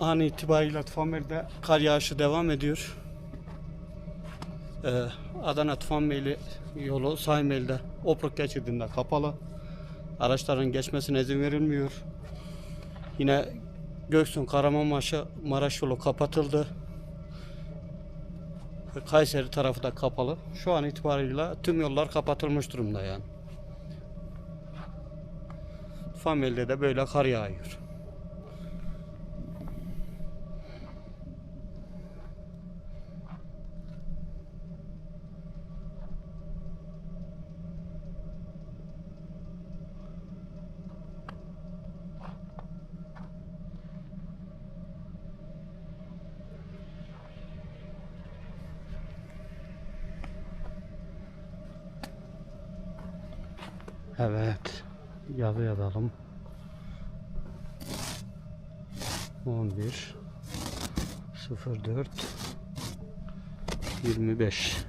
an itibariyle Tufanbeyli'de kar yağışı devam ediyor. Ee, Adana Tufanbeyli yolu Saymeli'de Opruk geçidinde kapalı. Araçların geçmesine izin verilmiyor. Yine Göksun Kahramanmaraş Maraş yolu kapatıldı. Kayseri tarafı da kapalı. Şu an itibariyle tüm yollar kapatılmış durumda yani. Tufanbeyli'de de böyle kar yağıyor. Evet. Yazı yazalım. 11 04 25